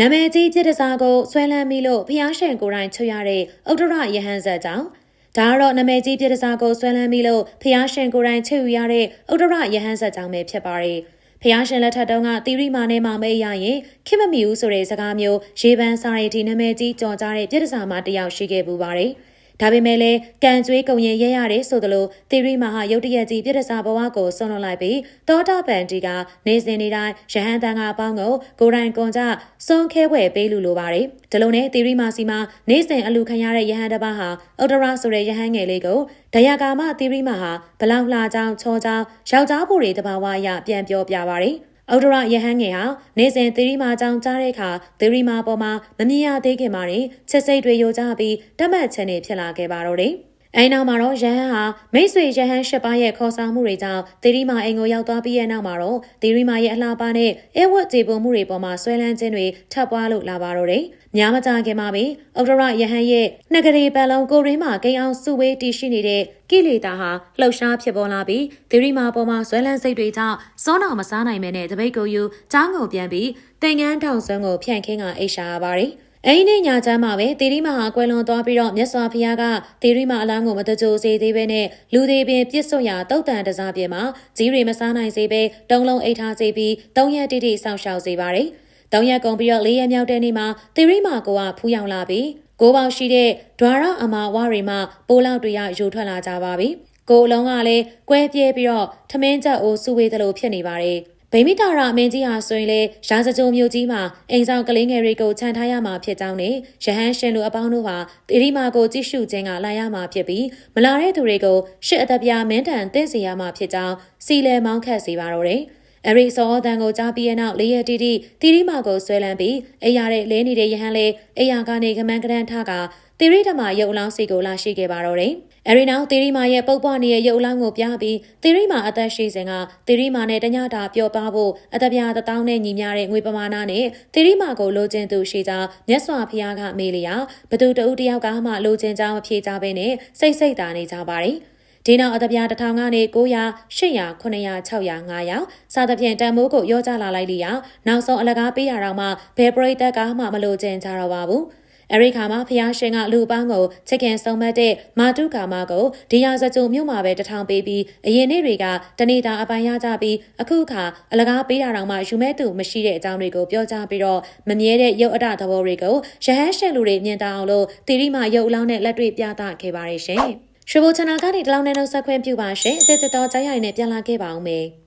နာမည်ကြီးပြစ်တစားကိုဆွဲလန်းမိလို့ဖျားရှင်ကိုယ်တိုင်ချွတ်ရတဲ့ဥဒ္ဒရယဟန်ဇက်ကြောင့်ဒါကတော့နာမည်ကြီးပြစ်တစားကိုဆွဲလန်းမိလို့ဖျားရှင်ကိုယ်တိုင်ချွတ်ရတဲ့ဥဒ္ဒရယဟန်ဇက်ကြောင့်ပဲဖြစ်ပါတယ်ဖျားရှင်လက်ထက်တုန်းကတီရိမာနဲ့မှမဲရရင်ခင်မမီဘူးဆိုတဲ့စကားမျိုးရေပန်းစားရတီနာမည်ကြီးကြော်ကြားတဲ့ပြစ်တစားမှတယောက်ရှိခဲ့ပူပါတယ်။ ဒါပေမဲ့လည်းကံကြွေးကုံရင်ရဲရတယ်ဆိုသလိုသေရီမာဟာရုတ်တရက်ကြီးပြစ်ဒစာဘဝကိုဆွန့်လွတ်လိုက်ပြီးတောတာပန်တီကနေစဉ်နေတိုင်းရဟန်းတန်ကအပေါင်းကိုကိုရိုင်းကွန်ကြစွန်ခဲဝဲပေးလူလိုပါတယ်ဒီလိုနဲ့သေရီမာစီမှာနေစဉ်အလူခံရတဲ့ရဟန်းတစ်ပါးဟာအော်ဒရာဆိုတဲ့ရဟန်းငယ်လေးကိုဒယာကာမသေရီမာဟာဘလောက်လှကြောင်းချောကြောင်းယောက်ျားဖို့တွေတဘာဝအရပြန်ပြောပြပါတယ် အော်ဒရယဟန်ငယ်ဟာနေစဉ်သီရိမာကြောင့်ကြားတဲ့အခါသီရိမာပေါ်မှာမမြင်ရသေးခင်မှာနေချက်စိတ်တွေယိုကြပြီးတတ်မှတ်ချက်နေဖြစ်လာခဲ့ပါတော့တယ်။ အဲဒီနောက်မှာတော့ယဟန်ဟာမိတ်ဆွေယဟန်ရှစ်ပါးရဲ့ခေါ်ဆောင်မှုတွေကြောင့်သီရိမာအိမ်ကိုရောက်သွားပြီးရဲ့နောက်မှာတော့သီရိမာရဲ့အလှပနဲ့အဲဝတ်ကြေပုံမှုတွေပေါ်မှာဆွဲလန်းခြင်းတွေထပ်ပွားလို့လာပါတော့တယ်။များမကြခင်မှာပဲဩဒရယဟန်ရဲ့နှစ်ကလေးပန်လုံးကိုရင်းမှာကိန်းအောင်စုဝေးတည်ရှိနေတဲ့ကိလေသာဟာလှုပ်ရှားဖြစ်ပေါ်လာပြီးသီရိမာပေါ်မှာဇွဲလန်းစိတ်တွေကြောင့်စောနာမစားနိုင်မဲနဲ့တပိတ်ကိုယူချောင်းကိုပြန်ပြီးတင်ငန်းထောင်ဆွမ်းကိုဖြန့်ခင်းကအိရှာရပါတယ်။ အဲ့ဒီနေ့ညချမ်းမှာပဲသေရီမာဟာကွယ်လွန်သွားပြီးတော့မြတ်စွာဘုရားကသေရီမာအလောင်းကိုမတကြိုစေသေးပဲနဲ့လူသေးပင်ပြစ်စွတ်ရာတုတ်တန်တစားပြင်မှာကြီးတွေမစားနိုင်စေပဲတုံးလုံးအိတ်ထားစေပြီး၃ရက်တိတိစောင့်ရှောက်စေပါတယ်။၃ရက်ကုန်ပြီးတော့၄ရက်မြောက်တဲ့နေ့မှာသေရီမာကိုကဖူးယောင်လာပြီးကိုပေါရှိတဲ့ဒွါရအမာဝါတွေမှပိုးလောက်တွေကယူထွက်လာကြပါပြီ။ကိုအလုံးကလည်းကွဲပြဲပြီးတော့ထမင်းချက်အိုးစုဝေးသလိုဖြစ်နေပါတယ်။ ဗိမိတာရအမင်းကြီးဟာဆိုရင်လေရာဇကြုံမျိုးကြီးမှာအိမ်ဆောင်ကလေးငယ်တွေကိုခြံထားရမှာဖြစ်ကြောင်းနဲ့ရဟန်းရှင်လူအပေါင်းတို့ဟာတိရိမာကိုကြည့်ရှုခြင်းကလာရမှာဖြစ်ပြီးမလာတဲ့သူတွေကိုရှစ်အသက်ပြားမင်းထန်တင့်စီရမှာဖြစ်ကြောင်းစီလဲမောင်းခတ်စီပါတော့တယ်။ အရိစောအတန်ကိုကြားပြီးတဲ့နောက်လေးရတီတီတီရီမာကိုဆွဲလန်းပြီးအိယာတဲ့လဲနေတဲ့ယဟန်လေးအိယာကနေကမန်းကရန်ထကတီရီဓမ္မရုပ်အလောင်းစီကိုလာရှိခဲ့ပါတော့တယ်။အဲဒီနောက်တီရီမာရဲ့ပုပ်ပွားနေတဲ့ရုပ်အလောင်းကိုပြပြီးတီရီမာအသက်ရှိစဉ်ကတီရီမာနဲ့တညတာပျော်ပါဖို့အသက်ပြားတစ်တောင်းနဲ့ညီမျှတဲ့ငွေပမာဏနဲ့တီရီမာကိုလိုချင်သူရှိကြောင်းမြတ်စွာဘုရားကမေးလျာဘသူတဦးတယောက်ကမှလိုချင်ကြောင်းမဖြေကြဘဲနဲ့စိတ်စိတ်သာနေကြပါတယ်။ ဒီနောက်အတပြားတစ်ထောင်ကနေ900 800 900 600 900စသဖြင့်တန်မိုးကိုရောကြလာလိုက်လျာနောက်ဆုံးအလကားပေးရတော့မှဘယ်ပရိသတ်ကမှမလိုချင်ကြတော့ပါဘူးအရိခါမှာဖျားရှင်ကလူပန်းကိုချက်ခင်ဆုံးမတ်တဲ့မာတုကာမကိုဒီယာစကြုံမြို့မှာပဲတထောင်ပေးပြီးအရင်နေ့တွေကတနေတာအပိုင်းရကြပြီးအခုခါအလကားပေးတာတောင်မှယူမဲ့သူမရှိတဲ့အကြောင်းတွေကိုပြောကြပြီးတော့မမြဲတဲ့ရုပ်အတသဘောတွေကိုရဟန်းရှင်လူတွေမြင်တအောင်လို့တီရိမရုပ်အလောင်းနဲ့လက်တွေ့ပြသခဲ့ပါရရှင်။ ရွှေဘိုချန်နယ်ကနေတလောင်းနဲ့နှုတ်ဆက်ခွင့်ပြုပါရှင်အသစ်တော်ကြားရိုင်နဲ့ပြန်လာခဲ့ပါအောင်မေ။